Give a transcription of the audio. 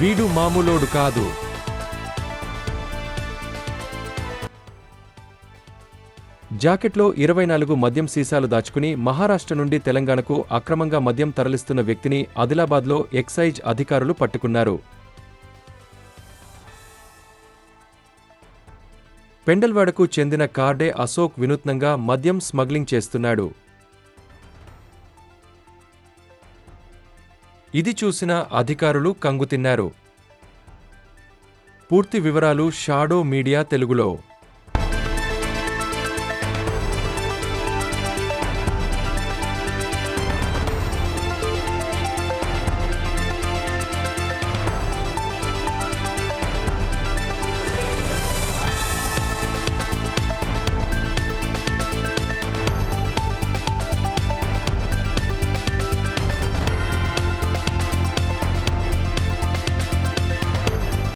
వీడు మామూలోడు కాదు. జాకెట్లో ఇరవై నాలుగు మద్యం సీసాలు దాచుకుని మహారాష్ట్ర నుండి తెలంగాణకు అక్రమంగా మద్యం తరలిస్తున్న వ్యక్తిని ఆదిలాబాద్లో ఎక్సైజ్ అధికారులు పట్టుకున్నారు. పెండల్వాడకు చెందిన కార్డే అశోక్ వినూత్నంగా మద్యం స్మగ్లింగ్ చేస్తున్నాడు. ఇది చూసిన అధికారులు కంగుతిన్నారు. పూర్తి వివరాలు షాడో మీడియా తెలుగులో.